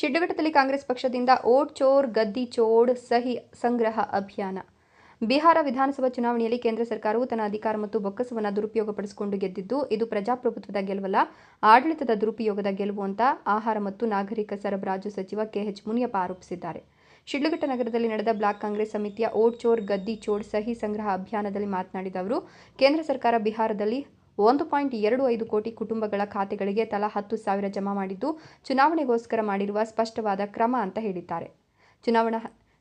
ಶಿಡ್ಲಘಟ್ಟದಲ್ಲಿ ಕಾಂಗ್ರೆಸ್ ಪಕ್ಷದಿಂದ ಓಟ್ ಚೋರ್, ಗದ್ದಿ ಚೋಡ್, ಸಹಿ ಸಂಗ್ರಹ ಅಭಿಯಾನ. ಬಿಹಾರ ವಿಧಾನಸಭಾ ಚುನಾವಣೆಯಲ್ಲಿ ಕೇಂದ್ರ ಸರ್ಕಾರವು ತನ್ನ ಅಧಿಕಾರ ಮತ್ತು ಬೊಕ್ಕಸವನ್ನು ದುರುಪಯೋಗಪಡಿಸಿಕೊಂಡು ಗೆದ್ದಿದ್ದು, ಇದು ಪ್ರಜಾಪ್ರಭುತ್ವದ ಗೆಲುವಲ್ಲ, ಆಡಳಿತದ ದುರುಪಯೋಗದ ಗೆಲುವು ಅಂತ ಆಹಾರ ಮತ್ತು ನಾಗರಿಕ ಸರಬರಾಜು ಸಚಿವ ಕೆಎಚ್ ಮುನಿಯಪ್ಪ ಆರೋಪಿಸಿದ್ದಾರೆ. ಶಿಡ್ಲಘಟ್ಟ ನಗರದಲ್ಲಿ ನಡೆದ ಬ್ಲಾಕ್ ಕಾಂಗ್ರೆಸ್ ಸಮಿತಿಯ ಓಟ್ ಚೋರ್, ಗದ್ದಿ ಚೋಡ್, ಸಹಿ ಸಂಗ್ರಹ ಅಭಿಯಾನದಲ್ಲಿ ಮಾತನಾಡಿದ ಅವರು, ಕೇಂದ್ರ ಸರ್ಕಾರ ಬಿಹಾರದಲ್ಲಿ ಒಂದು ಪಾಯಿಂಟ್ ಎರಡು ಐದು ಕೋಟಿ ಕುಟುಂಬಗಳ ಖಾತೆಗಳಿಗೆ ತಲಾ ಹತ್ತು ಸಾವಿರ ಜಮಾ ಮಾಡಿದ್ದು ಚುನಾವಣೆಗೋಸ್ಕರ ಮಾಡಿರುವ ಸ್ಪಷ್ಟವಾದ ಕ್ರಮ ಅಂತ ಹೇಳಿದ್ದಾರೆ. ಚುನಾವಣಾ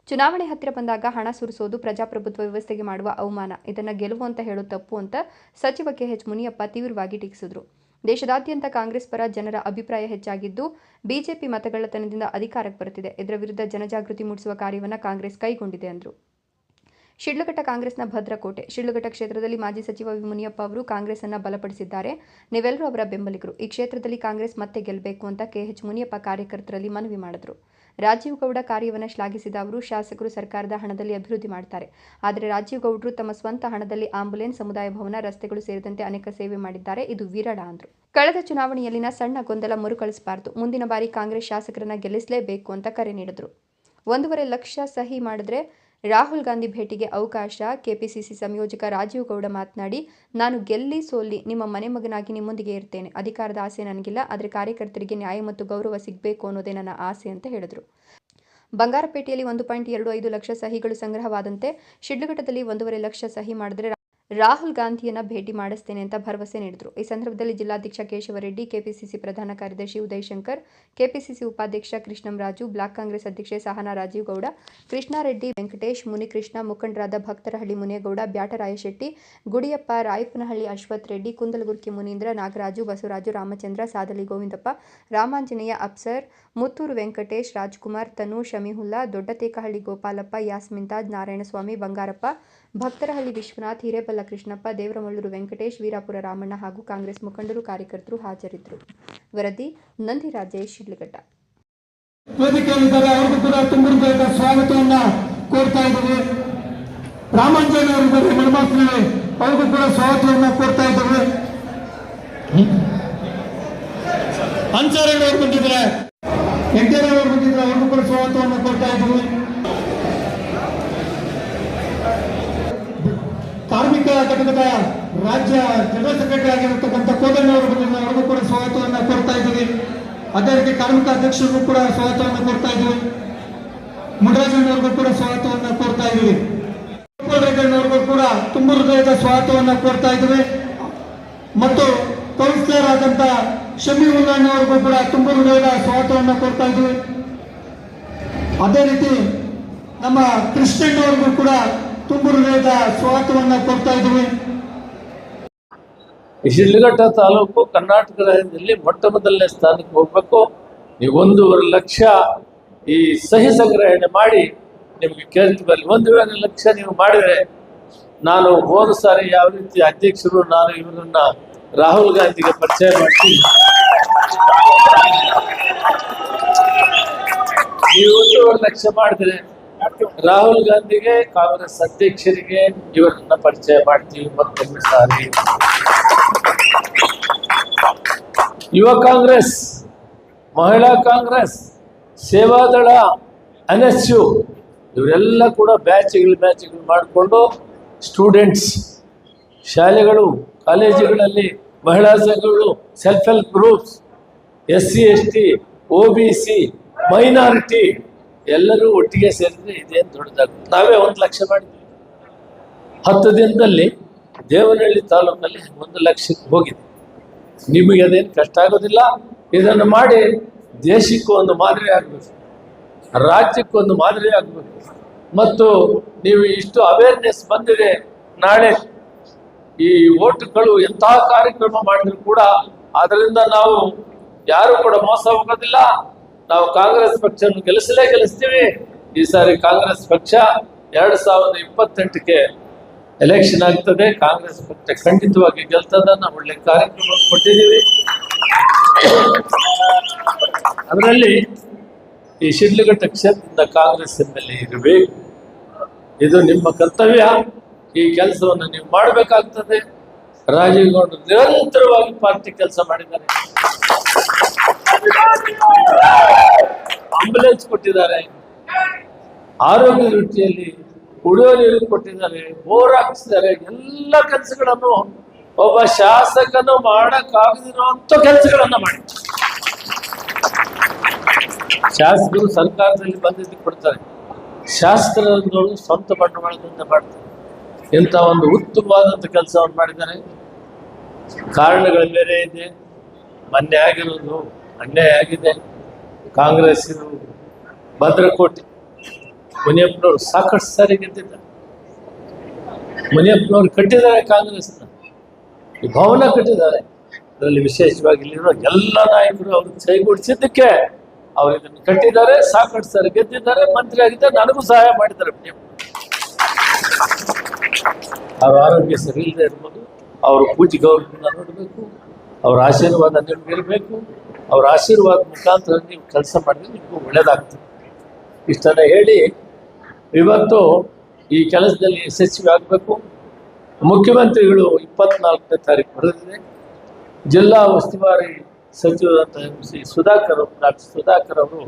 ಚುನಾವಣೆ ಹತ್ತಿರ ಬಂದಾಗ ಹಣ ಸುರಿಸೋದು ಪ್ರಜಾಪ್ರಭುತ್ವ ವ್ಯವಸ್ಥೆಗೆ ಮಾಡುವ ಅವಮಾನ, ಇದನ್ನು ಗೆಲುವು ಅಂತ ಹೇಳೋ ತಪ್ಪು ಅಂತ ಸಚಿವ ಕೆ ಎಚ್ ಮುನಿಯಪ್ಪ ತೀವ್ರವಾಗಿ ಟೀಕಿಸಿದರು. ದೇಶದಾದ್ಯಂತ ಕಾಂಗ್ರೆಸ್ ಪರ ಜನರ ಅಭಿಪ್ರಾಯ ಹೆಚ್ಚಾಗಿದ್ದು, ಬಿಜೆಪಿ ಮತಗಳ್ಳತನದಿಂದ ಅಧಿಕಾರಕ್ಕೆ ಬರುತ್ತಿದೆ. ಇದರ ವಿರುದ್ಧ ಜನಜಾಗೃತಿ ಮೂಡಿಸುವ ಕಾರ್ಯವನ್ನು ಕಾಂಗ್ರೆಸ್ ಕೈಗೊಂಡಿದೆ ಎಂದರು ಶಿಡ್ಲಘಟ್ಟ ಕಾಂಗ್ರೆಸ್ನ ಭದ್ರಕೋಟೆ. ಶಿಡ್ಲಘಟ್ಟ ಕ್ಷೇತ್ರದಲ್ಲಿ ಮಾಜಿ ಸಚಿವ ಮುನಿಯಪ್ಪ ಅವರು ಕಾಂಗ್ರೆಸ್ ಅನ್ನ ಬಲಪಡಿಸಿದ್ದಾರೆ. ನೀವೆಲ್ಲರೂ ಅವರ ಬೆಂಬಲಿಗರು. ಈ ಕ್ಷೇತ್ರದಲ್ಲಿ ಕಾಂಗ್ರೆಸ್ ಮತ್ತೆ ಗೆಲ್ಲಬೇಕು ಅಂತ ಕೆಎಚ್ ಮುನಿಯಪ್ಪ ಕಾರ್ಯಕರ್ತರಲ್ಲಿ ಮನವಿ ಮಾಡಿದರು. ರಾಜೀವ್ ಗೌಡ ಕಾರ್ಯವನ್ನು ಶ್ಲಾಘಿಸಿದ ಅವರು ಶಾಸಕರು ಸರ್ಕಾರದ ಹಣದಲ್ಲಿ ಅಭಿವೃದ್ಧಿ ಮಾಡ್ತಾರೆ. ಆದರೆ ರಾಜೀವ್ ಗೌಡರು ತಮ್ಮ ಸ್ವಂತ ಹಣದಲ್ಲಿ ಆಂಬುಲೆನ್ಸ್, ಸಮುದಾಯ ಭವನ, ರಸ್ತೆಗಳು ಸೇರಿದಂತೆ ಅನೇಕ ಸೇವೆ ಮಾಡಿದ್ದಾರೆ. ಇದು ವಿರಳ ಅಂದರು. ಕಳೆದ ಚುನಾವಣೆಯಲ್ಲಿನ ಸಣ್ಣ ಗೊಂದಲ ಮರುಕಳಿಸಬಾರದು. ಮುಂದಿನ ಬಾರಿ ಕಾಂಗ್ರೆಸ್ ಶಾಸಕರನ್ನ ಗೆಲ್ಲಿಸಲೇಬೇಕು ಅಂತ ಕರೆ ನೀಡಿದರು. ಒಂದೂವರೆ ಲಕ್ಷ ಸಹಿ ಮಾಡಿದ್ರೆ ರಾಹುಲ್ ಗಾಂಧಿ ಭೇಟಿಗೆ ಅವಕಾಶ, ಕೆಪಿಸಿಸಿ ಸಂಯೋಜಕ ರಾಜೀವ್ ಗೌಡ ಮಾತನಾಡಿ, ನಾನು ಗೆಲ್ಲಿ ಸೋಲಿ ನಿಮ್ಮ ಮನೆ ಮಗನಾಗಿ ನಿಮ್ಮೊಂದಿಗೆ ಇರ್ತೇನೆ. ಅಧಿಕಾರದ ಆಸೆ ನನಗಿಲ್ಲ, ಆದರೆ ಕಾರ್ಯಕರ್ತರಿಗೆ ನ್ಯಾಯ ಮತ್ತು ಗೌರವ ಸಿಗಬೇಕು ಅನ್ನೋದೇ ನನ್ನ ಆಸೆ ಅಂತ ಹೇಳಿದರು. ಬಂಗಾರಪೇಟೆಯಲ್ಲಿ ಒಂದು ಪಾಯಿಂಟ್ ಎರಡು ಐದು ಲಕ್ಷ ಸಹಿಗಳು ಸಂಗ್ರಹವಾದಂತೆ, ಶಿಡ್ಲಘಟ್ಟದಲ್ಲಿ ಒಂದೂವರೆ ಲಕ್ಷ ಸಹಿ ಮಾಡಿದ್ರೆ ರಾಹುಲ್ ಗಾಂಧಿಯನ್ನ ಭೇಟಿ ಮಾಡಿಸ್ತೇನೆ ಅಂತ ಭರವಸೆ ನೀಡಿದರು. ಈ ಸಂದರ್ಭದಲ್ಲಿ ಜಿಲ್ಲಾಧ್ಯಕ್ಷ ಕೇಶವರೆಡ್ಡಿ, ಕೆಪಿಸಿಸಿ ಪ್ರಧಾನ ಕಾರ್ಯದರ್ಶಿ ಉದಯ್ ಶಂಕರ್ ಕೆಪಿಸಿಸಿ ಉಪಾಧ್ಯಕ್ಷ ಕೃಷ್ಣಂರಾಜು ಬ್ಲಾಕ್ ಕಾಂಗ್ರೆಸ್ ಅಧ್ಯಕ್ಷೆ ಸಹನಾ ರಾಜೀವ್ ಗೌಡ ಕೃಷ್ಣಾರೆಡ್ಡಿ ವೆಂಕಟೇಶ್, ಮುನಿಕೃಷ್ಣ, ಮುಖಂಡರಾದ ಭಕ್ತರಹಳ್ಳಿ ಮುನೇಗೌಡ ಬ್ಯಾಟರಾಯಶೆಟ್ಟಿ, ಗುಡಿಯಪ್ಪ ರಾಯಪ್ಪನಹಳ್ಳಿ ಅಶ್ವಥ್ ರೆಡ್ಡಿ, ಕುಂದಲಗುರ್ಕಿ ಮುನೀಂದ್ರ, ನಾಗರಾಜು, ಬಸವರಾಜು, ರಾಮಚಂದ್ರ, ಸಾದಲಿ ಗೋವಿಂದಪ್ಪ, ರಾಮಾಂಜನೇಯ ಅಪ್ಸರ್ ಮುತ್ತೂರು ವೆಂಕಟೇಶ್, ರಾಜ್ಕುಮಾರ್ ತನು ಶಮೀಹುಲ್ಲಾ ದೊಡ್ಡತೇಕಹಳ್ಳಿ ಗೋಪಾಲಪ್ಪ ಯಾಸ್ಮಿಂತಾಜ್ ನಾರಾಯಣಸ್ವಾಮಿ, ಬಂಗಾರಪ್ಪ, ಭಕ್ತರಹಳ್ಳಿ ವಿಶ್ವನಾಥ್ ಹಿರೇಬಲ್ಲ ಕೃಷ್ಣಪ್ಪ ದೇವರಮಳ್ಳೂರು ವೆಂಕಟೇಶ್, ವೀರಾಪುರ ರಾಮಣ್ಣ ಹಾಗೂ ಕಾಂಗ್ರೆಸ್ ಮುಖಂಡರು ಕಾರ್ಯಕರ್ತರು ಹಾಜರಿದ್ದರು. ವರದಿ, ನಂದಿ ರಾಜೇಶ್, ಶಿಡ್ಲಘಟ್ಟ. ಸ್ವಾಗತವನ್ನು ಕೋರ್ತಾ ಕೂಡ ಸ್ವಾಗತವನ್ನ ಕೋರ್ತಾ ಇದ್ದೀವಿ. ಬಂದಿದ್ದಾರೆ. ವೆಂಕಟೇಶ್ವರ ಅವರು ಅವ್ರಿಗೂ ಕೂಡ ಸ್ವಾಗತವನ್ನು ಕೊಡ್ತಾ ಕಾರ್ಮಿಕ ಘಟಕದ ರಾಜ್ಯ ಜನರಲ್ ಸೆಕ್ರೆಟರಿ ಆಗಿರತಕ್ಕಂಥ ಕೋದಣ್ಣ ಅವರು ಅವ್ರಿಗೂ ಕೂಡ ಸ್ವಾಗತವನ್ನ ಕೊಡ್ತಾ ಇದ್ದೀವಿ ಅದೇ ರೀತಿ ಕಾರ್ಮಿಕ ಅಧ್ಯಕ್ಷರಿಗೂ ಕೂಡ ಸ್ವಾಗತವನ್ನು ಕೊಡ್ತಾ ಇದ್ದೀವಿ ಮುಡರಾಜಣ್ಣವ್ರಿಗೂ ಕೂಡ ಸ್ವಾಗತವನ್ನು ಕೊಡ್ತಾ ಇದ್ದೀವಿ ರೆಡ್ಡಣ್ಣವ್ರಿಗೂ ಕೂಡ ತುಂಬ ಹೃದಯದ ಸ್ವಾಗತವನ್ನು ಕೊಡ್ತಾ ಇದ್ದೀವಿ ಮತ್ತು ಕೌನ್ಸಿಲರ್ ಆದಂತ ಶಮೀವುಲ್ಲಣ್ಣವ್ರಿಗೂ ಕೂಡ ತುಂಬ ಹೃದಯದ ಸ್ವಾಗತವನ್ನು ಕೊಡ್ತಾ ಇದ್ದೀವಿ. ಅದೇ ರೀತಿ ನಮ್ಮ ಕೃಷ್ಣಣ್ಣವ್ರಿಗೂ ಕೂಡ ತುಂಬ ಹೃದಯದ ಸ್ವಾಗತವನ್ನು ಕೊಡ್ತಾ ಇದ್ದೀವಿ. ಶಿಡ್ಲಘಟ್ಟ ತಾಲೂಕು ಕರ್ನಾಟಕ ರಾಜ್ಯದಲ್ಲಿ ಮೊಟ್ಟ ಮೊದಲನೇ ಸ್ಥಾನಕ್ಕೆ ಹೋಗ್ಬೇಕು. ಈ ಒಂದೂವರೆ ಲಕ್ಷ ಈ ಸಹಿ ಸಂಗ್ರಹಣೆ ಮಾಡಿ ನಿಮಗೆ ಬರಲಿ ಒಂದೂವರೆ ಲಕ್ಷ ನೀವು ಮಾಡಿದರೆ ನಾನು ಹೋದ ಸಾರಿ ಯಾವ ರೀತಿ ಅಧ್ಯಕ್ಷರು, ನಾನು ಇವರನ್ನ ರಾಹುಲ್ ಗಾಂಧಿಗೆ ಪರಿಚಯ ಮಾಡ್ತೀನಿ. ನೀವು ಲಕ್ಷ್ಯ ಲಕ್ಷ ಮಾಡಿದ್ರೆ ರಾಹುಲ್ ಗಾಂಧಿಗೆ ಕಾಂಗ್ರೆಸ್ ಅಧ್ಯಕ್ಷರಿಗೆ ಇವರನ್ನ ಪರಿಚಯ ಮಾಡ್ತೀವಿ ಮತ್ತೊಮ್ಮೆ ಸಾರಿ. ಯುವ ಕಾಂಗ್ರೆಸ್, ಮಹಿಳಾ ಕಾಂಗ್ರೆಸ್ ಸೇವಾದಳ ಯು, ಇವರೆಲ್ಲ ಕೂಡ ಬ್ಯಾಚ್ಗಳು ಬ್ಯಾಚ್ಗಳು ಮಾಡಿಕೊಂಡು ಸ್ಟೂಡೆಂಟ್ಸ್, ಶಾಲೆಗಳು, ಕಾಲೇಜುಗಳಲ್ಲಿ ಮಹಿಳಾ ಸಂಘಗಳು, self help groups S C S T O B C, minority ಎಲ್ಲರೂ ಒಟ್ಟಿಗೆ ಸೇರಿದ್ರೆ ಇದೇನು ದೊಡ್ಡದಾಗುತ್ತೆ. ನಾವೇ ಒಂದು ಲಕ್ಷ ಮಾಡಿದ್ವಿ. ಹತ್ತು ದಿನದಲ್ಲಿ ದೇವನಹಳ್ಳಿ ತಾಲೂಕಲ್ಲಿ ಒಂದು ಲಕ್ಷಕ್ಕೆ ಹೋಗಿದೆ. ನಿಮಗೆ ಅದೇನು ಕಷ್ಟ ಆಗೋದಿಲ್ಲ. ಇದನ್ನು ಮಾಡಿ ದೇಶಕ್ಕೂ ಒಂದು ಮಾದರಿ ಆಗಬೇಕು. ರಾಜ್ಯಕ್ಕೂ ಒಂದು ಮಾದರಿ ಆಗಬೇಕು. ಮತ್ತು ನೀವು ಇಷ್ಟು ಅವೇರ್ನೆಸ್ ಬಂದಿದೆ. ನಾಳೆ ಈ ಓಟುಗಳು ಎಂತಹ ಕಾರ್ಯಕ್ರಮ ಮಾಡಿದ್ರು ಕೂಡ ಅದರಿಂದ ನಾವು ಯಾರು ಕೂಡ ಮೋಸ ಹೋಗೋದಿಲ್ಲ. ನಾವು ಕಾಂಗ್ರೆಸ್ ಪಕ್ಷವನ್ನು ಗೆಲ್ಲಿಸಲೇ ಗೆಲ್ಲಿಸ್ತೀವಿ. ಈ ಸಾರಿ ಕಾಂಗ್ರೆಸ್ ಪಕ್ಷ ಎರಡ್ ಸಾವಿರದ ಇಪ್ಪತ್ತೆಂಟಕ್ಕೆ ಎಲೆಕ್ಷನ್ ಆಗ್ತದೆ. ಕಾಂಗ್ರೆಸ್ ಪಕ್ಷ ಖಂಡಿತವಾಗಿ ಗೆಲ್ತದ ನಾವು ಒಳ್ಳೆ ಕಾರ್ಯಕ್ರಮ ಕೊಟ್ಟಿದ್ದೀವಿ. ಅದರಲ್ಲಿ ಈ ಶಿಡ್ಲಘಟ್ಟ ಕ್ಷೇತ್ರದಿಂದ ಕಾಂಗ್ರೆಸ್ ಎಂಬಲ್ಲಿ ಇರಬೇಕು. ಇದು ನಿಮ್ಮ ಕರ್ತವ್ಯ. ಈ ಕೆಲಸವನ್ನು ನೀವು ಮಾಡಬೇಕಾಗ್ತದೆ. ರಾಜೀವ್ ಗೌಡ ನಿರಂತರವಾಗಿ ಪಾರ್ಟಿ ಕೆಲಸ ಮಾಡಿದ್ದಾರೆ. ಆಂಬುಲೆನ್ಸ್ ಕೊಟ್ಟಿದ್ದಾರೆ. ಆರೋಗ್ಯ ದೃಷ್ಟಿಯಲ್ಲಿ ಕುಡಿಯೋ ನೀರು ಕೊಟ್ಟಿದ್ದಾರೆ, ಬೋರ್ ಹಾಕಿಸಿದ್ದಾರೆ, ಎಲ್ಲ ಕೆಲಸಗಳನ್ನು ಒಬ್ಬ ಶಾಸಕನು ಮಾಡಕ್ಕಾಗದಿರುವಂತ ಕೆಲಸಗಳನ್ನ ಮಾಡಿ ಶಾಸಕರು ಸರ್ಕಾರದಲ್ಲಿ ಬಂದಿದ್ದು ಕೊಡ್ತಾರೆ. ಶಾಸಕರನ್ನು ಸ್ವಂತ ಬಂಡವಾಳದಿಂದ ಮಾಡ್ತಾರೆ. ಇಂಥ ಒಂದು ಉತ್ತಮವಾದಂಥ ಕೆಲಸವನ್ನು ಮಾಡಿದ್ದಾರೆ. ಕಾರಣಗಳು ಬೇರೆ ಇದೆ. ಮೊನ್ನೆ ಆಗಿರೋದು ಅನ್ಯಾಯ ಆಗಿದೆ. ಕಾಂಗ್ರೆಸ್ ಭದ್ರಕೋಟೆ, ಮುನಿಯಪ್ಪನವರು ಸಾಕಷ್ಟು ಸಾರಿ ಗೆದ್ದಿದ್ದ ಮುನಿಯಪ್ಪನವ್ರು ಕಟ್ಟಿದ್ದಾರೆ ಕಾಂಗ್ರೆಸ್ನ. ಈ ಭವನ ಕಟ್ಟಿದ್ದಾರೆ. ಅದರಲ್ಲಿ ವಿಶೇಷವಾಗಿ ಇಲ್ಲಿರೋ ಎಲ್ಲ ನಾಯಕರು ಅವರು ಕೈಗೂಡಿಸಿದ್ದಕ್ಕೆ ಅವರು ಇದನ್ನು ಕಟ್ಟಿದ್ದಾರೆ, ಸಾಕಷ್ಟು ಸಾರಿ ಗೆದ್ದಿದ್ದಾರೆ, ಮಂತ್ರಿ ಆಗಿದ್ದಾರೆ. ನನಗೂ ಸಹಾಯ ಮಾಡಿದ್ದಾರೆ ಮುನಿಯಪ್ಪ. ಅವ್ರ ಆರೋಗ್ಯ ಸರಿ ಇಲ್ಲದೆ ಇರ್ಬೋದು. ಅವ್ರ ಪೂಜೆ ಗೌರವದಿಂದ ನೋಡಬೇಕು, ಅವ್ರ ಆಶೀರ್ವಾದ ನಿಮ್ಗಿರ್ಬೇಕು ಅವ್ರ ಆಶೀರ್ವಾದ ಮುಖಾಂತರ ನೀವು ಕೆಲಸ ಮಾಡಿದ್ರೆ ನಿಮಗೂ ಒಳ್ಳೆಯದಾಗ್ತದೆ ಇಷ್ಟನ್ನ ಹೇಳಿ, ಇವತ್ತು ಈ ಕೆಲಸದಲ್ಲಿ ಯಶಸ್ವಿ ಆಗಬೇಕು ಮುಖ್ಯಮಂತ್ರಿಗಳು ಇಪ್ಪತ್ನಾಲ್ಕನೇ ತಾರೀಕು ಬರೆದಿದೆ. ಜಿಲ್ಲಾ ಉಸ್ತುವಾರಿ ಸಚಿವರಂತ ಶ್ರೀ ಸುಧಾಕರ್ ಡಾಕ್ಟರ್ ಸುಧಾಕರ್ ಅವರು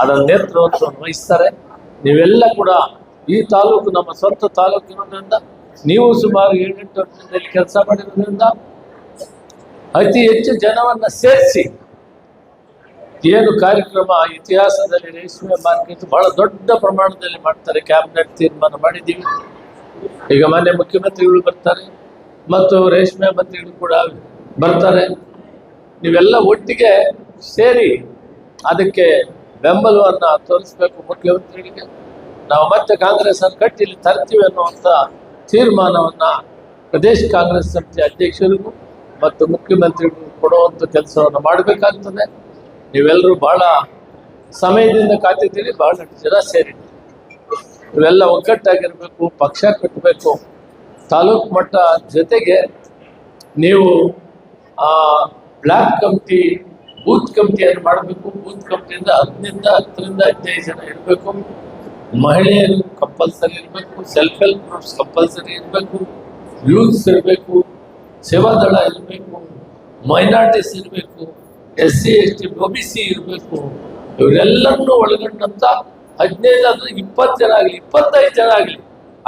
ಅದರ ನೇತೃತ್ವವನ್ನು ವಹಿಸ್ತಾರೆ. ನೀವೆಲ್ಲ ಕೂಡ ಈ ತಾಲೂಕು, ನಮ್ಮ ಸ್ವಂತ ತಾಲೂಕು ಇರೋದ್ರಿಂದ ನೀವು ಸುಮಾರು ಏಳೆಂಟು ವರ್ಷದಲ್ಲಿ ಕೆಲಸ ಮಾಡಿರೋದ್ರಿಂದ ಅತಿ ಹೆಚ್ಚು ಜನವನ್ನ ಸೇರಿಸಿ ಏನು ಕಾರ್ಯಕ್ರಮ ಇತಿಹಾಸದಲ್ಲಿ ರೇಷ್ಮೆ ಮಾರ್ಕೆಟ್ ಬಹಳ ದೊಡ್ಡ ಪ್ರಮಾಣದಲ್ಲಿ ಮಾಡ್ತಾರೆ ಕ್ಯಾಬಿನೆಟ್ ತೀರ್ಮಾನ ಮಾಡಿದ್ದೀವಿ. ಈಗ ಮಾನ್ಯ ಮುಖ್ಯಮಂತ್ರಿಗಳು ಬರ್ತಾರೆ ಮತ್ತು ರೇಷ್ಮೆ ಮಂತ್ರಿಗಳು ಕೂಡ ಬರ್ತಾರೆ. ನೀವೆಲ್ಲ ಒಟ್ಟಿಗೆ ಸೇರಿ ಅದಕ್ಕೆ ಬೆಂಬಲವನ್ನು ತೋರಿಸ್ಬೇಕು ಮುಖ್ಯಮಂತ್ರಿಗಳಿಗೆ. ನಾವು ಮತ್ತೆ ಕಾಂಗ್ರೆಸ್ ಅನ್ನು ಕಟ್ಟಿ ಇಲ್ಲಿ ತರ್ತೀವಿ ಅನ್ನುವಂಥ ತೀರ್ಮಾನವನ್ನ ಪ್ರದೇಶ ಕಾಂಗ್ರೆಸ್ ಸಮಿತಿ ಅಧ್ಯಕ್ಷರಿಗೂ ಮತ್ತು ಮುಖ್ಯಮಂತ್ರಿಗೂ ಕೊಡುವಂಥ ಕೆಲಸವನ್ನು ಮಾಡಬೇಕಾಗ್ತದೆ. ನೀವೆಲ್ಲರೂ ಭಾಳ ಸಮಯದಿಂದ ಕಾತಿದ್ದೀರಿ ಬಹಳಷ್ಟು ಜನ ಸೇರಿದ್ದೀರಿ. ಇವೆಲ್ಲ ಒಗ್ಗಟ್ಟಾಗಿರ್ಬೇಕು, ಪಕ್ಷ ಕಟ್ಟಬೇಕು. ತಾಲೂಕು ಮಟ್ಟ ಜೊತೆಗೆ ನೀವು, ಆ, ಬ್ಲಾಕ್ ಕಮಿಟಿ, ಬೂತ್ ಕಮಿಟಿಯನ್ನು ಮಾಡಬೇಕು. ಬೂತ್ ಕಮಿಟಿಯಿಂದ ಹತ್ತರಿಂದ ಹತ್ತರಿಂದ ಹದಿನೈದು ಜನ ಇರಬೇಕು. ಮಹಿಳೆಯರು ಕಂಪಲ್ಸರಿ ಇರಬೇಕು ಸೆಲ್ಫ್ ಹೆಲ್ಪ್ ಗ್ರೂಪ್ಸ್ ಕಂಪಲ್ಸರಿ ಇರಬೇಕು ಯೂತ್ಸ್ ಇರಬೇಕು ಸೇವಾದಳ ಇರಬೇಕು ಮೈನಾರಿಟೀಸ್ ಇರಬೇಕು S C S T O B C ಇರಬೇಕು, ಇವರೆಲ್ಲರನ್ನೂ ಒಳಗೊಂಡಂತ ಹದಿನೈದು ಅಂದರೆ ಇಪ್ಪತ್ತು ಜನ ಆಗಲಿ, ಇಪ್ಪತ್ತೈದು ಜನ ಆಗಲಿ,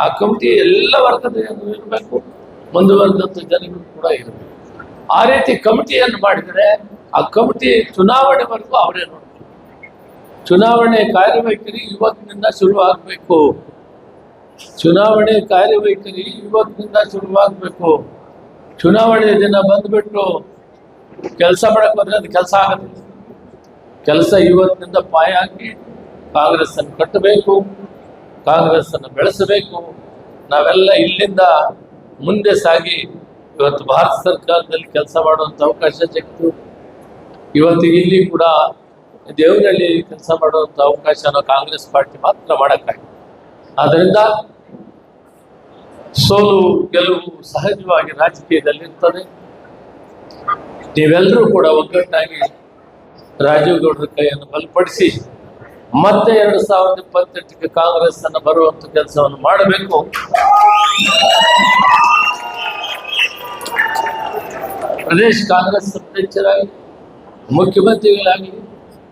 ಆ ಕಮಿಟಿ ಎಲ್ಲ ವರ್ಗದ ಜನರು ಇರಬೇಕು, ಮುಂದುವರೆದಂಥ ಜನಗಳು ಕೂಡ ಇರಬೇಕು. ಆ ರೀತಿ ಕಮಿಟಿಯನ್ನು ಮಾಡಿದರೆ ಆ ಕಮಿಟಿ ಚುನಾವಣೆವರೆಗೂ ಅವರೇ ನೋಡ್ತಾರೆ ಚುನಾವಣೆ ಕಾರ್ಯವೈಖರಿ ಇವತ್ತಿನಿಂದ ಶುರುವಾಗಬೇಕು. ಚುನಾವಣೆ ಕಾರ್ಯವೈಖರಿ ಇವತ್ತಿನಿಂದ ಶುರುವಾಗಬೇಕು. ಚುನಾವಣೆ ದಿನ ಬಂದ್ಬಿಟ್ಟು ಕೆಲಸ ಮಾಡಕ್ ಹೋದ್ರೆ ಅದು ಕೆಲಸ ಆಗುತ್ತೆ. ಕೆಲಸ ಇವತ್ತಿನಿಂದ ಪಾಯ ಹಾಕಿ ಕಾಂಗ್ರೆಸ್ ಅನ್ನು ಕಟ್ಟಬೇಕು ಕಾಂಗ್ರೆಸ್ ಅನ್ನು ಬೆಳೆಸಬೇಕು. ನಾವೆಲ್ಲ ಇಲ್ಲಿಂದ ಮುಂದೆ ಸಾಗಿ ಇವತ್ತು ಭಾರತ ಸರ್ಕಾರದಲ್ಲಿ ಕೆಲಸ ಮಾಡುವಂತ ಅವಕಾಶ ಸಿಕ್ತು ಇವತ್ತು ಇಲ್ಲಿ ಕೂಡ ದೇವರಲ್ಲಿ ಕೆಲಸ ಮಾಡುವಂಥ ಅವಕಾಶನ ಕಾಂಗ್ರೆಸ್ ಪಾರ್ಟಿ ಮಾತ್ರ ಮಾಡಕ್ಕಾಗಿ ಆದ್ದರಿಂದ ಸೋಲು ಗೆಲುವು ಸಹಜವಾಗಿ ರಾಜಕೀಯದಲ್ಲಿ ಇರ್ತದೆ. ನೀವೆಲ್ಲರೂ ಕೂಡ ಒಗ್ಗಟ್ಟಾಗಿ ರಾಜೀವ್ ಗೌಡರ ಕೈಯನ್ನು ಬಲಪಡಿಸಿ ಮತ್ತೆ ಎರಡು ಸಾವಿರದ ಇಪ್ಪತ್ತೆಂಟಕ್ಕೆ ಕಾಂಗ್ರೆಸ್ ಅನ್ನು ಬರುವಂತ ಕೆಲಸವನ್ನು ಮಾಡಬೇಕು. ಪ್ರದೇಶ ಕಾಂಗ್ರೆಸ್ ಅಧ್ಯಕ್ಷರಾಗಲಿ, ಮುಖ್ಯಮಂತ್ರಿಗಳಾಗಲಿ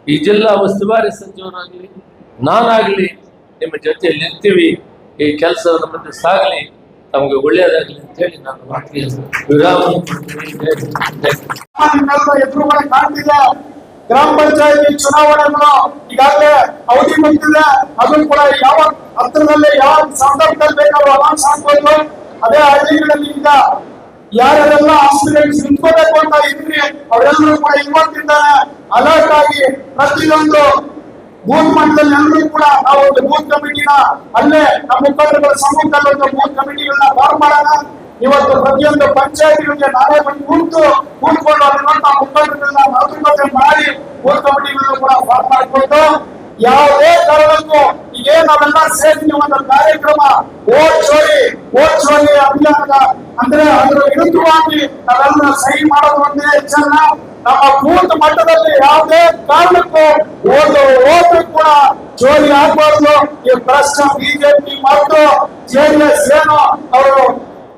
ಈ ಜಿಲ್ಲಾ ಉಸ್ತುವಾರಿ ಸಚಿವರಾಗಲಿ ನಾನಾಗಲಿ ನಿಮ್ಮ ಜೊತೆಯಲ್ಲಿ ನಿಂತೀವಿ ಈ ಕೆಲಸವನ್ನು ಮುಂದೆ ಸಾಗಲಿ. ತಮಗೆ ಒಳ್ಳೆಯದಾಗಲಿ ಅಂತ ಹೇಳಿ ನಾನು ಮಾತಿಗೆ ವಿರಾಮ. ನಿಮ್ಮೆಲ್ಲರ ಎದುರುಗಡೆ ಕಾಣ್ತಿದೆ ಗ್ರಾಮ ಪಂಚಾಯತಿ ಚುನಾವಣೆಗಳು ಈಗಾಗಲೇ ಅವಧಿ ಬಂದಿದೆ ಅದು ಕೂಡ ಯಾವ ಹತ್ತಿರದಲ್ಲಿ ಯಾವ ಸಂದರ್ಭದಲ್ಲಿ ಬೇಕಾದ್ರೂ ಅನೌನ್ಸ್ ಆಗ್ಬೋದು. ಅದೇ ಹಳ್ಳಿಗಳಲ್ಲಿ ಈಗ ಯಾರೆಲ್ಲ ಇದ್ರಿ ಅವರೆಲ್ಲರೂ ಕೂಡ ಇವತ್ತಿಂದಾನೆ ಅಲರ್ಟ್ ಆಗಿ ಪ್ರತಿಯೊಂದು ಬೂತ್ ಮಟ್ಟದಲ್ಲಿ ಎಲ್ಲರೂ ಕೂಡ ನಾವು ಒಂದು ಬೂತ್ ಕಮಿಟಿನ ಅಲ್ಲೇ ನಮ್ಮ ಮುಖಂಡರುಗಳ ಸಮ್ಮುಖದಲ್ಲಿ ಒಂದು ಬೂತ್ ಕಮಿಟಿಗಳನ್ನ ಫಾರ್ಮ್ ಮಾಡೋಣ. ಇವತ್ತು ಪ್ರತಿಯೊಂದು ಪಂಚಾಯತಿಗಳಿಗೆ ನಾವೇ ಬಂದು ಕೂತು ಕೂತ್ಕೊಂಡು ಅದನ್ನ ಮುಖಂಡರನ್ನ ಮಾತುಕತೆ ಮಾಡಿ ಬೂತ್ ಕಮಿಟಿಗಳನ್ನು ಕೂಡ ಫಾರ್ಮ್ ಮಾಡಿಕೊಂಡು ಯಾವುದೇ ಕಾರಣಕ್ಕೂ ಈಗ ನಾವೆಲ್ಲ ಸೇರಿ ಒಂದು ಕಾರ್ಯಕ್ರಮ, ಓಟ್ ಚೋರಿ ಓಟ್ ಚೋರಿ ಅಭಿಯಾನದ ಅಂದ್ರೆ ಅದರ ವಿರುದ್ಧವಾಗಿ ನಾವೆಲ್ಲ ಸಹಿ ಮಾಡೋದು ಹೆಚ್ಚನ್ನ ನಮ್ಮ ಬೂತ್ ಮಟ್ಟದಲ್ಲಿ ಯಾವುದೇ ಕಾರಣಕ್ಕೂ ಒಂದು ಓಟು ಕೂಡ ಚೋರಿ ಆಗ್ಬಾರ್ದು. ಈ ಪ್ರಶ್ನೆ ಬಿಜೆಪಿ ಮತ್ತು ಜೆಡಿಎಸ್ ಏನು ಅವರು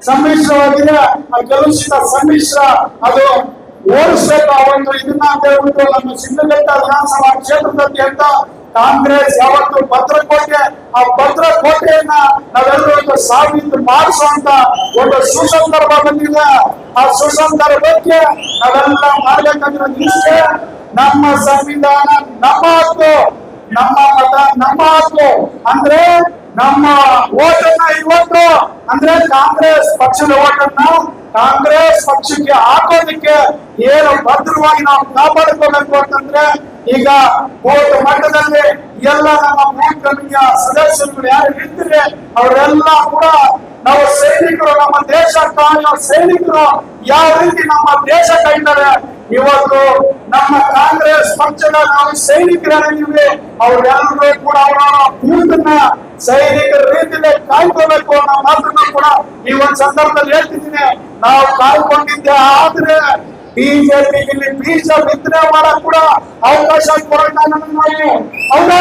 ಸಮ್ಮಿಶ್ರವಾಗಿದೆ, ಆ ಕಲುಷಿತ ಸಮ್ಮಿಶ್ರ ಅದು ಓಡಿಸ್ಬೇಕು ಆ ಒಂದು ಇದನ್ನ ಅಂತ ಹೇಳ್ಬಿಟ್ಟು ನಮ್ಮ ಸಿದ್ಧಗಟ್ಟ ವಿಧಾನಸಭಾ ಕ್ಷೇತ್ರದಲ್ಲಿ ಅಂತ ಕಾಂಗ್ರೆಸ್ ಯಾವತ್ತು ಭದ್ರಕೋಟೆ, ಆ ಭದ್ರಕೋಟೆಯನ್ನ ನಾವೆಲ್ಲರೂ ಸಾಬೀತು ಮಾಡಿಸುವಂತ ಒಂದು ಸುಸಂದರ್ಭ ಬಂದಿದೆ. ಆ ಸುಸಂದರ್ಭಕ್ಕೆ ನಾವೆಲ್ಲ ಮಾಡ್ಬೇಕಂದ್ರೆ ನಿಷ್ಠೆ ನಮ್ಮ ಸಂವಿಧಾನ, ನಮ್ಮ ಹಕ್ಕು, ನಮ್ಮ ಮತ, ನಮ್ಮ ಹಕ್ಕು. ಅಂದ್ರೆ ನಮ್ಮ ಓಟನ್ನ ಅಂದ್ರೆ ಕಾಂಗ್ರೆಸ್ ಪಕ್ಷದ ಓಟನ್ನ ಕಾಂಗ್ರೆಸ್ ಪಕ್ಷಕ್ಕೆ ಹಾಕೋದಕ್ಕೆ ಏನು ಭದ್ರವಾಗಿ ನಾವು ಕಾಪಾಡ್ಕೋಬೇಕು ಅಂತಂದ್ರೆ ಈಗ ಓಟ್ ಮಟ್ಟದಲ್ಲಿ ಎಲ್ಲ ನಮ್ಮ ಬ್ಯಾಂಕ್ ಕಮಿಟಿಯ ಸದಸ್ಯರುಗಳು ಯಾರು ನಿಂತಿದೆ ಅವರೆಲ್ಲ ಕೂಡ ನಾವು ಸೈನಿಕರು, ನಮ್ಮ ದೇಶ ಕಾಯುವ ಸೈನಿಕರು, ಯಾವ ರೀತಿ ನಮ್ಮ ದೇಶ ಕಾಯ್ತಾರೆ ಇವತ್ತು ನಮ್ಮ ಕಾಂಗ್ರೆಸ್ ಪಕ್ಷದ ನಾವು ಸೈನಿಕರಾಗಿದ್ದೀವಿ ಅವರೆಲ್ಲರೂ ಕೂಡ ಅವರ ಕೂತನ್ನ ಸೈನಿಕರ ರೀತಿಯಲ್ಲಿ ಕಾಯ್ಕೋಬೇಕು ಅನ್ನೋ ಮಾತನ್ನ ಕೂಡ ಈ ಒಂದು ಸಂದರ್ಭದಲ್ಲಿ ಹೇಳ್ತಿದ್ದೀನಿ. ನಾವು ಕಾಯ್ಕೊಂಡಿದ್ದೆ, ಆದ್ರೆ ಬಿಜೆಪಿ ಇಲ್ಲಿ ಬೀಜ ಬಿತ್ತನೆ ಮಾಡಕ್ ಕೂಡ ಅವಕಾಶ ಕೊಡೋಣ ಹೌದಾ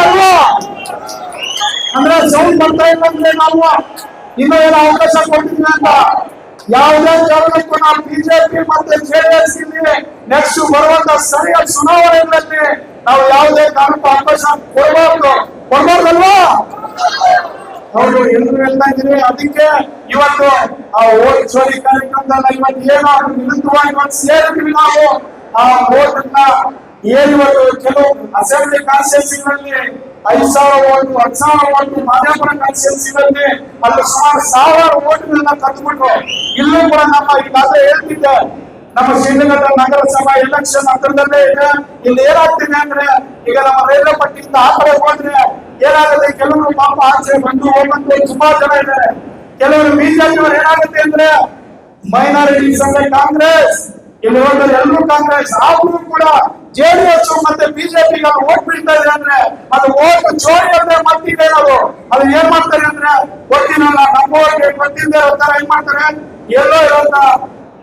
ಅಂದ್ರೆ ಸೌಂಡ್ ಬರ್ತಾ ಇಲ್ಲ ಅಂದ್ರೆ ನಾವು ಇನ್ನೂ ಏನೋ ಅವಕಾಶ ಕೊಡ್ತೀವಿ ಅಂತ. ಯಾವುದೇ ಕಾರಣಕ್ಕೂ ನಾವು ಬಿಜೆಪಿ ಮತ್ತೆ ಜೆಡಿಎಸ್ ನೆಕ್ಸ್ಟ್ ಬರುವಂತ ಸರಿಯಾದ ಚುನಾವಣೆಗಳಲ್ಲಿ ನಾವು ಯಾವುದೇ ಕಾರಣಕ್ಕೂ ಅವಕಾಶ ಕೊಡಬಾರ್ದು. ಕೊಡಬಾರ್ದಲ್ವಾ? ಹೌದು ಎಲ್ಲರೂ ಹೇಳ್ತಾ ಇದ್ದೀರಿ ಅದಕ್ಕೆ ಇವತ್ತು ಆ ಓಟ್ ಚೋರಿ ಕಾರ್ಯಕ್ರಮದಲ್ಲ ಇವತ್ತು ಏನೋ ಅದ್ರ ವಿರುದ್ಧವಾಗಿ ಇವತ್ತು ಸೇರಿದ್ವಿ ನಾವು. ಆ ಓಟ್ ಅನ್ನ ಏನ್ ಇವತ್ತು ಕೆಲವು ಅಸೆಂಬ್ಲಿ ಕಾನ್ಸ್ಟಿಟ್ಯೂನ್ಸಿಗಳಲ್ಲಿ ಐದು ಸಾವಿರ ಓಟ್, ಹತ್ತು ಸಾವಿರ ಓಟ್ ಮಾದೇಪುರ ಕಾನ್ಸ್ಟಿಟ್ಯೂನ್ಸಿಗಳಲ್ಲಿ ಅಲ್ಲಿ ಸುಮಾರು ಸಾವಿರ ಓಟ್ಗಳನ್ನ ಕಟ್ಬಿಟ್ರು ಇಲ್ಲೂ ಕೂಡ ನಮ್ಮ ಈಗಾಗಲೇ ಹೇಳ್ತಿದ್ದೆ ನಮ್ಮ ಶ್ರೀನಗರ ನಗರಸಭಾ ಎಲೆಕ್ಷನ್ ಹತ್ರದಲ್ಲೇ ಇದೆ ಇಲ್ಲಿ ಏನಾಗ್ತಿದೆ ಅಂದ್ರೆ ಈಗ ನಮ್ಮ ರೈಲ್ವೆ ಪಟ್ಟಿಯಿಂದ ಆ ಕಡೆ ಹೋದ್ರೆ ಏನಾಗುತ್ತೆ ಕೆಲವರು ಪಾಪ ಆಚೆ ಬಂದು ಹೋಗ್ಬಂದು ತುಂಬಾ ಜನ ಇದೆ. ಕೆಲವರು ಬಿಜೆಪಿ ಅವ್ರು ಏನಾಗುತ್ತೆ ಅಂದ್ರೆ ಮೈನಾರಿಟಿ ಸಂಘ ಕಾಂಗ್ರೆಸ್, ಇಲ್ಲಿ ಹೋದ್ರೆ ಎಲ್ಲರೂ ಕಾಂಗ್ರೆಸ್, ಆದ್ರೂ ಕೂಡ ಜೆಡಿಎಸ್ ಮತ್ತೆ ಬಿಜೆಪಿ ಓಟ್ ಬಿಡ್ತಾ ಇದೆ ಅಂದ್ರೆ ಅದು ಓಟ್ ಚೋರಿ ಅಂದ್ರೆ ಮತ್ತಿದೆ ಅದು ಅದು ಏನ್ ಮಾಡ್ತಾರೆ ಅಂದ್ರೆ ಗೊತ್ತಿನಲ್ಲ ನಮ್ಮವರಿಗೆ ಗೊತ್ತಿದ್ದೆ ಇರ್ತಾರೆ ಏನ್ ಮಾಡ್ತಾರೆ? ಎಲ್ಲೋ ಇರೋಂತ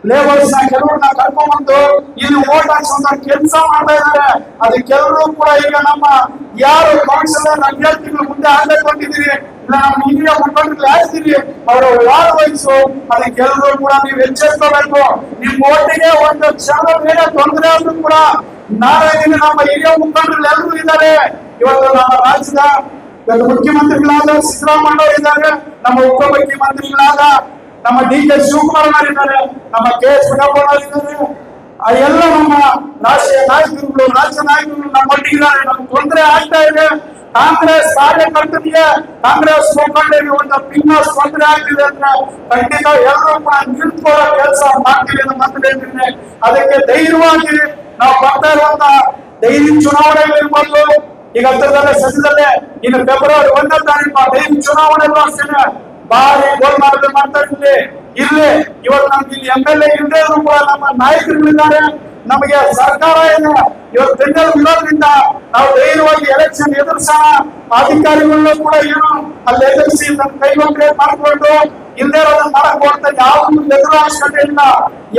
ಲೇಬರ್ಸ್ನ ಕೆಲವ್ರನ್ನ ಕರ್ಕೊಂಡ್ಬಂದು ಇಲ್ಲಿ ಓಟ್ ಹಾಕ್ಸೋಂತ ಕೆಲಸ ಮಾಡ್ತಾ ಇದ್ದಾರೆ. ಕೆಲವರು ಕೂಡ ಈಗ ನಮ್ಮ ಯಾರು ಕೌನ್ಸಿಲರ್ ಅಭ್ಯರ್ಥಿಗಳು ಮುಂದೆ ಆಗ್ಬೇಕು ಅಂತಿದ್ದೀರಿ ಇಲ್ಲ ನಮ್ಮ ಹಿರಿಯ ಮುಖಂಡರು ಹಾಕ್ತೀರಿ ಅವರ ವಾರ ಅದಕ್ಕೆ ಕೆಲವರು ಕೂಡ ನೀವು ಎಚ್ಚರಿಸಬೇಕು ನಿಮ್ ಓಟಿಗೆ ಒಂದು ಕ್ಷಣ ಮೇಲೆ ತೊಂದರೆ ಆದ್ರೂ ಕೂಡ ನಾರಾಯಣ ನಮ್ಮ ಹಿರಿಯ ಮುಖಂಡರು ಎಲ್ಲರೂ ಇದ್ದಾರೆ. ಇವತ್ತು ನಮ್ಮ ರಾಜ್ಯದ ಮುಖ್ಯಮಂತ್ರಿಗಳಾದ ಸಿದ್ದರಾಮಯ್ಯ ಇದ್ದಾರೆ. ನಮ್ಮ ಉಪಮುಖ್ಯಮಂತ್ರಿಗಳಾದ ನಮ್ಮ ಡಿ ಕೆ ಶಿವಕುಮಾರ್ ಅವರಿದ್ದಾರೆ ನಮ್ಮ ಕೆ ಎಸ್ ಅವರಿದ್ದಾರೆ ಆ ಎಲ್ಲ ನಮ್ಮ ರಾಷ್ಟ್ರೀಯ ನಾಯಕರುಗಳು ರಾಜ್ಯ ನಾಯಕರುಗಳು ನಮ್ಮೊಟ್ಟಿಗಿದ್ದಾರೆ ನಮ್ಗೆ ತೊಂದರೆ ಆಗ್ತಾ ಇದೆ. ಕಾಂಗ್ರೆಸ್ ಕಾರ್ಯಕರ್ತರಿಗೆ, ಕಾಂಗ್ರೆಸ್ ಮುಖಂಡರಿಗೆ ಒಂದು ಭಿನ್ನ ತೊಂದರೆ ಆಗ್ತಿದೆ ಅಂದ್ರೆ ಖಂಡಿತ ಎಲ್ಲರೂ ಕೂಡ ನಿಂತ್ಕೊಳ್ಳೋ ಕೆಲಸ ಮಾಡ್ತೀವಿ ಅನ್ನೋ ಮಾತು ಹೇಳ್ತೀನಿ. ಅದಕ್ಕೆ ಧೈರ್ಯವಾಗಿ ನಾವು ಬರ್ತಾ ಇರುವಂತ ಡೈಲಿ ಚುನಾವಣೆಗಳಿರ್ಬೋದು ಈಗ ಹತ್ತಿರದಲ್ಲೇ ಸದ್ಯದಲ್ಲೇ ಇನ್ನು ಫೆಬ್ರವರಿ ಒಂದನೇ ತಾರೀಕು ಡೈಲಿ ಚುನಾವಣೆ ಅಷ್ಟೇನೆ ಭಾರಿ ಗೋಲ್ಮಾಲ್ ಮಾಡ್ತಾ ಇದ್ದೀವಿ. ಇಲ್ಲಿ ಇವತ್ತು ನಮ್ಗೆ ಇಲ್ಲಿ ಎಂ ಎಲ್ ಎ ಇಲ್ಲದೆ ಇದ್ರು ಕೂಡ ನಮ್ಮ ನಾಯಕರುಗಳಿದ್ದಾರೆ. ನಮಗೆ ಸರ್ಕಾರ ಏನು ಇವತ್ತು ಬೆಂಗಳೂರು ಇರೋದ್ರಿಂದ ನಾವು ಧೈರ್ಯವಾಗಿ ಎಲೆಕ್ಷನ್ ಎದುರಿಸೋಣ. ಅಧಿಕಾರಿಗಳನ್ನ ಕೂಡ ಏನು ಅಲ್ಲಿ ಎದುರಿಸಿ ನಮ್ಮ ಕೈಗೊಂಡ್ರೆ ಮಾಡ್ಕೊಂಡು ಇಲ್ಲದೆ ಇರೋದನ್ನ ಮಾಡಕ್ ಹೋಗ್ತಾ ಯಾವ್ದು ಎದುರು ಅವಶ್ಯಕತೆ ಇಲ್ಲ.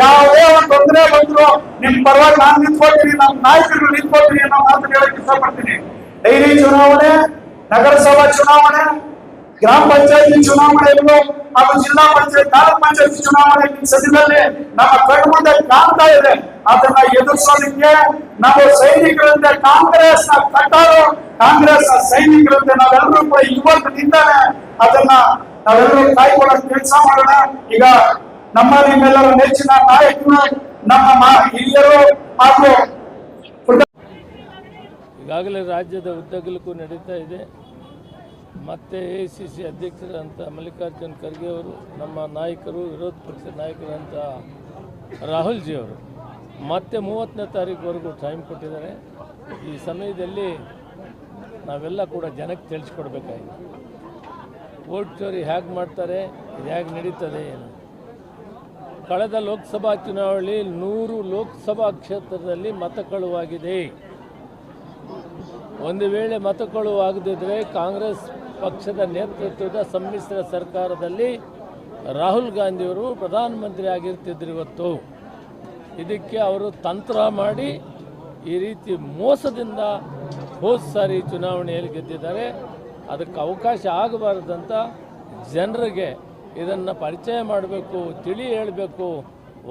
ಯಾವುದೇ ಒಂದು ತೊಂದರೆ ಬಂದ್ರು ನಿಮ್ ಪರವಾಗಿ ನಾನು ನಿಂತ್ಕೊಳ್ತೀನಿ ನಮ್ಮ ನಾಯಕರು ನಿಂತ್ಕೊಳ್ತೀನಿ ಅನ್ನೋ ಮಾತು ಹೇಳಕ್ ಇಷ್ಟಪಡ್ತೀನಿ. ಡೈರಿ ಚುನಾವಣೆ, ನಗರಸಭಾ ಚುನಾವಣೆ ಗ್ರಾಮ ಪಂಚಾಯತಿ ಚುನಾವಣೆಯಲ್ಲೂ ಹಾಗೂ ಜಿಲ್ಲಾ ಪಂಚಾಯತ್, ತಾಲೂಕ್ ಪಂಚಾಯತಿ ಚುನಾವಣೆ ಸದ್ಯದಲ್ಲಿ ನಮ್ಮ ಕಣ್ಮುಂದೆ ಕಾಣ್ತಾ ಇದೆ. ಅದನ್ನ ಎದುರಿಸೋದಕ್ಕೆ ನಾವು ಸೈನಿಕರಂತೆ ಕಾಂಗ್ರೆಸ್ನ ಕಟ್ಟಾರು ಕಾಂಗ್ರೆಸ್ನ ಸೈನಿಕರಂತೆ ನಾವೆಲ್ಲರೂ ಕೂಡ ಇವತ್ತು ನಿಂತಾನೆ ಅದನ್ನ ನಾವೆಲ್ಲರೂ ಕಾಯ್ಕೊಳ್ಳೋ ಕೆಲಸ ಮಾಡೋಣ. ಈಗ ನಮ್ಮ ನಿಮ್ಮೆಲ್ಲರ ನೆಚ್ಚಿನ ನಾಯಕರು, ನಮ್ಮ ಹಿರಿಯರು ಹಾಗೂ ಈಗಾಗಲೇ ರಾಜ್ಯದ ಉದ್ದಗಲಕ್ಕೂ ನಡೀತಾ ಇದೆ. ಮತ್ತೆ ಎ ಸಿ ಸಿ ಅಧ್ಯಕ್ಷರಂತ ಮಲ್ಲಿಕಾರ್ಜುನ್ ಖರ್ಗೆ ಅವರು, ನಮ್ಮ ನಾಯಕರು, ವಿರೋಧ ಪಕ್ಷದ ನಾಯಕರಂತ ರಾಹುಲ್ ಜಿ ಅವರು ಮತ್ತೆ ಮೂವತ್ತನೇ ತಾರೀಕುವರೆಗೂ ಟೈಮ್ ಕೊಟ್ಟಿದ್ದಾರೆ. ಈ ಸಮಯದಲ್ಲಿ ನಾವೆಲ್ಲ ಕೂಡ ಜನಕ್ಕೆ ತಿಳಿಸ್ಕೊಡ್ಬೇಕಾಗಿದೆ. ವೋಟ್ ಚೋರಿ ಹೇಗೆ ಮಾಡ್ತಾರೆ, ಇದು ಹೇಗೆ ನಡೀತದೆ ಏನು? ಕಳೆದ ಲೋಕಸಭಾ ಚುನಾವಣೆಯಲ್ಲಿ ನೂರು ಲೋಕಸಭಾ ಕ್ಷೇತ್ರದಲ್ಲಿ ಮತ ಕಳುವಾಗಿದೆ. ಒಂದು ವೇಳೆ ಮತ ಕಳುವಾಗದಿದ್ದರೆ ಕಾಂಗ್ರೆಸ್ ಪಕ್ಷದ ನೇತೃತ್ವದ ಸಮ್ಮಿಶ್ರ ಸರ್ಕಾರದಲ್ಲಿ ರಾಹುಲ್ ಗಾಂಧಿಯವರು ಪ್ರಧಾನಮಂತ್ರಿ ಆಗಿರ್ತಿದ್ರು ಇವತ್ತು. ಇದಕ್ಕೆ ಅವರು ತಂತ್ರ ಮಾಡಿ ಈ ರೀತಿ ಮೋಸದಿಂದ ಹೋದ ಸಾರಿ ಚುನಾವಣೆಯಲ್ಲಿ ಗೆದ್ದಿದ್ದಾರೆ. ಅದಕ್ಕೆ ಅವಕಾಶ ಆಗಬಾರ್ದಂತ ಜನರಿಗೆ ಇದನ್ನು ಪರಿಚಯ ಮಾಡಬೇಕು, ತಿಳಿ ಹೇಳಬೇಕು.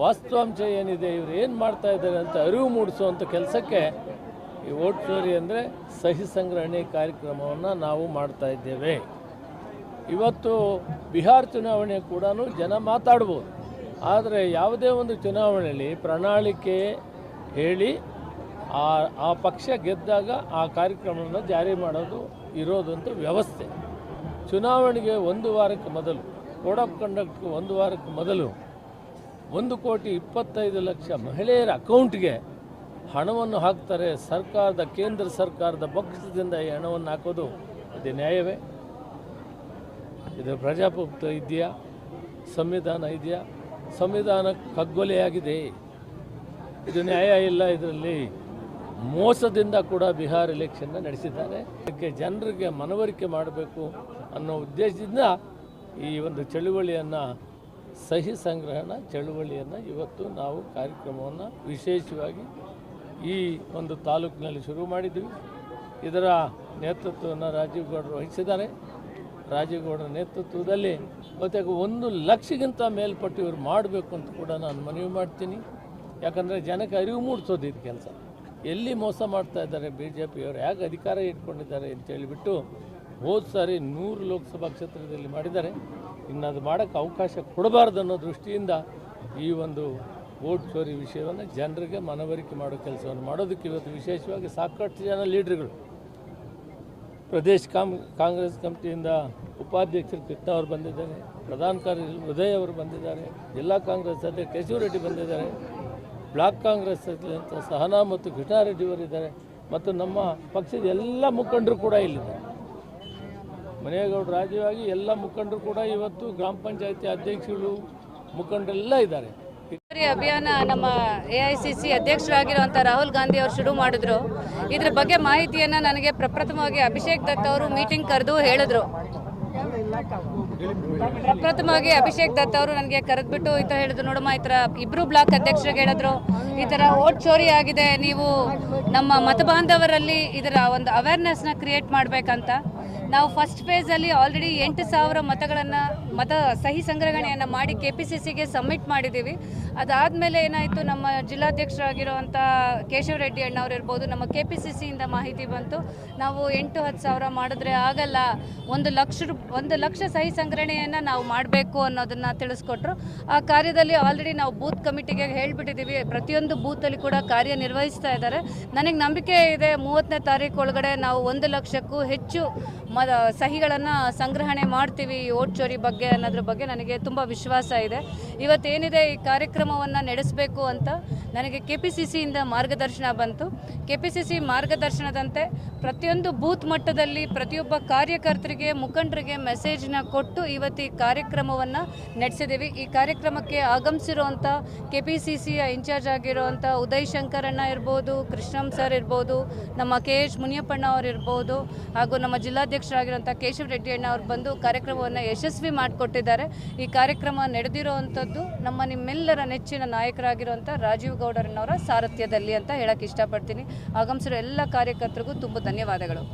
ವಾಸ್ತವಾಂಶ ಏನಿದೆ, ಇವರು ಏನು ಮಾಡ್ತಾ ಇದ್ದಾರೆ ಅಂತ ಅರಿವು ಮೂಡಿಸುವಂಥ ಕೆಲಸಕ್ಕೆ ಈ ಓಟ್ ಚೋರಿ ಅಂದರೆ ಸಹಿ ಸಂಗ್ರಹಣೆ ಕಾರ್ಯಕ್ರಮವನ್ನು ನಾವು ಮಾಡ್ತಾ ಇದ್ದೇವೆ. ಇವತ್ತು ಬಿಹಾರ್ ಚುನಾವಣೆ ಕೂಡ ಜನ ಮಾತಾಡ್ಬೋದು. ಆದರೆ ಯಾವುದೇ ಒಂದು ಚುನಾವಣೆಯಲ್ಲಿ ಪ್ರಣಾಳಿಕೆ ಹೇಳಿ ಆ ಆ ಪಕ್ಷ ಗೆದ್ದಾಗ ಆ ಕಾರ್ಯಕ್ರಮವನ್ನು ಜಾರಿ ಮಾಡೋದು ಇರೋದಂತ ವ್ಯವಸ್ಥೆ. ಚುನಾವಣೆಗೆ ಒಂದು ವಾರಕ್ಕೆ ಮೊದಲು, ಕೋಡ್ ಆಫ್ ಕಂಡಕ್ಟ್ಗೆ ಒಂದು ವಾರಕ್ಕೆ ಮೊದಲು ಒಂದು ಕೋಟಿ ಇಪ್ಪತ್ತೈದು ಲಕ್ಷ ಮಹಿಳೆಯರ ಅಕೌಂಟ್ಗೆ ಹಣವನ್ನು ಹಾಕ್ತಾರೆ ಸರ್ಕಾರದ, ಕೇಂದ್ರ ಸರ್ಕಾರದ ಪಕ್ಷದಿಂದ ಈ ಹಣವನ್ನು ಹಾಕೋದು ಅದು ನ್ಯಾಯವೇ. ಇದು ಪ್ರಜಾಪ್ರಭುತ್ವ ಇದೆಯಾ? ಸಂವಿಧಾನ ಇದೆಯಾ? ಸಂವಿಧಾನ ಕಗ್ಗೊಲೆಯಾಗಿದೆ. ಇದು ನ್ಯಾಯ ಇಲ್ಲ ಇದರಲ್ಲಿ. ಮೋಸದಿಂದ ಕೂಡ ಬಿಹಾರ್ ಎಲೆಕ್ಷನ್ನ ನಡೆಸಿದ್ದಾರೆ. ಅದಕ್ಕೆ ಜನರಿಗೆ ಮನವರಿಕೆ ಮಾಡಬೇಕು ಅನ್ನೋ ಉದ್ದೇಶದಿಂದ ಈ ಒಂದು ಚಳುವಳಿಯನ್ನು, ಸಹಿ ಸಂಗ್ರಹಣ ಚಳುವಳಿಯನ್ನು ಇವತ್ತು ನಾವು ಕಾರ್ಯಕ್ರಮವನ್ನು ವಿಶೇಷವಾಗಿ ಈ ಒಂದು ತಾಲೂಕಿನಲ್ಲಿ ಶುರು ಮಾಡಿದ್ವಿ. ಇದರ ನೇತೃತ್ವವನ್ನು ರಾಜೀವ್ ಗೌಡರು ವಹಿಸಿದ್ದಾರೆ. ರಾಜೀವ್ ಗೌಡರ ನೇತೃತ್ವದಲ್ಲಿ ಬಹುತೇಕ ಒಂದು ಲಕ್ಷಗಿಂತ ಮೇಲ್ಪಟ್ಟು ಇವರು ಮಾಡಬೇಕು ಅಂತ ಕೂಡ ನಾನು ಮನವಿ ಮಾಡ್ತೀನಿ. ಯಾಕಂದರೆ ಜನಕ್ಕೆ ಅರಿವು ಮೂಡಿಸೋದು ಇದು ಕೆಲಸ. ಎಲ್ಲಿ ಮೋಸ ಮಾಡ್ತಾ ಇದ್ದಾರೆ ಬಿ ಜೆ ಪಿಯವರು ಹೇಗೆ ಅಧಿಕಾರ ಇಟ್ಕೊಂಡಿದ್ದಾರೆ ಅಂತೇಳಿಬಿಟ್ಟು ಹೋದ ಸಾರಿ ನೂರು ಲೋಕಸಭಾ ಕ್ಷೇತ್ರದಲ್ಲಿ ಮಾಡಿದ್ದಾರೆ. ಇನ್ನು ಅದು ಮಾಡೋಕ್ಕೆ ಅವಕಾಶ ಕೊಡಬಾರ್ದು ಅನ್ನೋ ದೃಷ್ಟಿಯಿಂದ ಈ ಒಂದು ವೋಟ್ ಚೋರಿ ವಿಷಯವನ್ನು ಜನರಿಗೆ ಮನವರಿಕೆ ಮಾಡೋ ಕೆಲಸವನ್ನು ಮಾಡೋದಕ್ಕೆ ಇವತ್ತು ವಿಶೇಷವಾಗಿ ಸಾಕಷ್ಟು ಜನ ಲೀಡ್ರ್ಗಳು. ಪ್ರದೇಶ ಕಾಮ್ ಕಾಂಗ್ರೆಸ್ ಕಮಿಟಿಯಿಂದ ಉಪಾಧ್ಯಕ್ಷರು ಕೃಷ್ಣ ಅವರು ಬಂದಿದ್ದಾರೆ, ಪ್ರಧಾನ ಕಾರ್ಯದರ್ಶಿ ಉದಯ್ ಅವರು ಬಂದಿದ್ದಾರೆ, ಜಿಲ್ಲಾ ಕಾಂಗ್ರೆಸ್ ಅಧ್ಯಕ್ಷ ಕೇಶವರೆಡ್ಡಿ ಬಂದಿದ್ದಾರೆ, ಬ್ಲಾಕ್ ಕಾಂಗ್ರೆಸ್ ಅಂತ ಸಹನಾ ಮತ್ತು ಕೃಷ್ಣಾರೆಡ್ಡಿ ಅವರಿದ್ದಾರೆ ಮತ್ತು ನಮ್ಮ ಪಕ್ಷದ ಎಲ್ಲ ಮುಖಂಡರು ಕೂಡ ಇಲ್ಲಿದ್ದಾರೆ. ಮನೆಯಗೌಡ ರಾಜ್ಯವಾಗಿ ಎಲ್ಲ ಮುಖಂಡರು ಕೂಡ ಇವತ್ತು ಗ್ರಾಮ ಪಂಚಾಯತಿ ಅಧ್ಯಕ್ಷಗಳು ಮುಖಂಡರೆಲ್ಲ ಇದ್ದಾರೆ. ಅಭಿಯಾನ ನಮ್ಮ A I C C Rahul Gandhi ಅವರು ಶುರು ಮಾಡಿದ್ರು. ಇದ್ರ ಬಗ್ಗೆ ಮಾಹಿತಿಯನ್ನು ನನಗೆ ಪ್ರಪ್ರಥಮವಾಗಿ ಅಭಿಷೇಕ್ ದತ್ ಅವರು ಮೀಟಿಂಗ್ ಕರೆದು ಹೇಳಿದ್ರು. ಪ್ರಪ್ರಥಮವಾಗಿ ಅಭಿಷೇಕ್ ದತ್ ಅವರು ನನಗೆ ಕರೆದ್ಬಿಟ್ಟು ಈ ಥರ ಹೇಳಿದ್ರು. ನೋಡಮ್ಮ, ಈ ಥರ ಇಬ್ರು ಬ್ಲಾಕ್ ಅಧ್ಯಕ್ಷರಿಗೆ ಹೇಳಿದ್ರು. ಈ ಥರ ಓಟ್ ಚೋರಿ ಆಗಿದೆ, ನೀವು ನಮ್ಮ ಮತಬಾಂಧವರಲ್ಲಿ ಇದರ ಒಂದು ಅವೇರ್ನೆಸ್ನ ಕ್ರಿಯೇಟ್ ಮಾಡಬೇಕಂತ. ನಾವು ಫಸ್ಟ್ ಫೇಸಲ್ಲಿ ಆಲ್ರೆಡಿ ಎಂಟು ಸಾವಿರ ಮತಗಳನ್ನು, ಮತ ಸಹಿ ಸಂಗ್ರಹಣೆಯನ್ನು ಮಾಡಿ ಕೆ ಪಿ ಸಿ ಸಿಗೆ ಸಬ್ಮಿಟ್ ಮಾಡಿದ್ದೀವಿ ಅದಾದಮೇಲೆ ಏನಾಯಿತು, ನಮ್ಮ ಜಿಲ್ಲಾಧ್ಯಕ್ಷರಾಗಿರುವಂಥ ಕೇಶವ ರೆಡ್ಡಿ ಅಣ್ಣವ್ರು ಇರ್ಬೋದು ನಮ್ಮ ಕೆ ಪಿ ಸಿ ಸಿಯಿಂದ ಮಾಹಿತಿ ಬಂತು. ನಾವು ಎಂಟು ಹತ್ತು ಸಾವಿರ ಮಾಡಿದ್ರೆ ಆಗಲ್ಲ. ಒಂದು ಲಕ್ಷ ಒಂದು ಲಕ್ಷ ಸಹಿ ಸಂಗ್ರಹಣೆಯನ್ನು ನಾವು ಮಾಡಬೇಕು ಅನ್ನೋದನ್ನು ತಿಳಿಸ್ಕೊಟ್ರು. ಆ ಕಾರ್ಯದಲ್ಲಿ ಆಲ್ರೆಡಿ ನಾವು ಬೂತ್ ಕಮಿಟಿಗೆ ಹೇಳಿಬಿಟ್ಟಿದ್ದೀವಿ ಪ್ರತಿಯೊಂದು ಬೂತಲ್ಲಿ ಕೂಡ ಕಾರ್ಯನಿರ್ವಹಿಸ್ತಾ ಇದ್ದಾರೆ. ನನಗೆ ನಂಬಿಕೆ ಇದೆ, ಮೂವತ್ತನೇ ತಾರೀಕು ಒಳಗಡೆ ನಾವು ಒಂದು ಲಕ್ಷಕ್ಕೂ ಹೆಚ್ಚು ಮ ಸಹಿಗಳನ್ನು ಸಂಗ್ರಹಣೆ ಮಾಡ್ತೀವಿ ಈ ಓಟ್ ಚೋರಿ ಬಗ್ಗೆ ಅನ್ನೋದ್ರ ಬಗ್ಗೆ ನನಗೆ ತುಂಬ ವಿಶ್ವಾಸ ಇದೆ. ಇವತ್ತೇನಿದೆ ಈ ಕಾರ್ಯಕ್ರಮವನ್ನು ನಡೆಸಬೇಕು ಅಂತ ನನಗೆ ಕೆ ಪಿ ಸಿ ಸಿಯಿಂದ ಮಾರ್ಗದರ್ಶನ ಬಂತು. ಕೆ ಪಿ ಸಿ ಸಿ ಮಾರ್ಗದರ್ಶನದಂತೆ ಪ್ರತಿಯೊಂದು ಬೂತ್ ಮಟ್ಟದಲ್ಲಿ ಪ್ರತಿಯೊಬ್ಬ ಕಾರ್ಯಕರ್ತರಿಗೆ, ಮುಖಂಡರಿಗೆ ಮೆಸೇಜ್ನ ಕೊಟ್ಟು ಇವತ್ತು ಈ ಕಾರ್ಯಕ್ರಮವನ್ನು ನಡೆಸಿದ್ದೀವಿ. ಈ ಕಾರ್ಯಕ್ರಮಕ್ಕೆ ಆಗಮಿಸಿರುವಂಥ ಕೆ ಪಿ ಸಿ ಸಿಯ ಇನ್ಚಾರ್ಜ್ ಆಗಿರುವಂಥ ಉದಯ್ ಶಂಕರಣ್ಣ ಇರ್ಬೋದು, ಕೃಷ್ಣಂ ಸರ್ ಇರ್ಬೋದು, ನಮ್ಮ ಕೆ ಎಚ್ ಮುನಿಯಪ್ಪಣ್ಣ ಅವರಿರ್ಬೋದು ಹಾಗೂ ನಮ್ಮ ಜಿಲ್ಲಾಧ್ಯಕ್ಷರಾಗಿರುವಂಥ ಕೇಶವ ರೆಡ್ಡಿ ಅಣ್ಣ ಅವರು ಬಂದು ಕಾರ್ಯಕ್ರಮವನ್ನು ಯಶಸ್ವಿ ಮಾಡಿಕೊಟ್ಟಿದ್ದಾರೆ. ಈ ಕಾರ್ಯಕ್ರಮ ನಡೆದಿರುವಂಥದ್ದು ನಮ್ಮ ನಿಮ್ಮೆಲ್ಲರ ನೆಚ್ಚಿನ ನಾಯಕರಾಗಿರುವಂಥ ರಾಜೀವ್ ಗೌಡರನ್ನವರ ಸಾರಥ್ಯದಲ್ಲಿ ಅಂತ ಹೇಳಕ್ಕೆ ಇಷ್ಟಪಡ್ತೀನಿ. ಆಗಮಿಸಿರೋ ಎಲ್ಲ ಕಾರ್ಯಕರ್ತರಿಗೂ ತುಂಬ ಧನ್ಯವಾದಗಳು.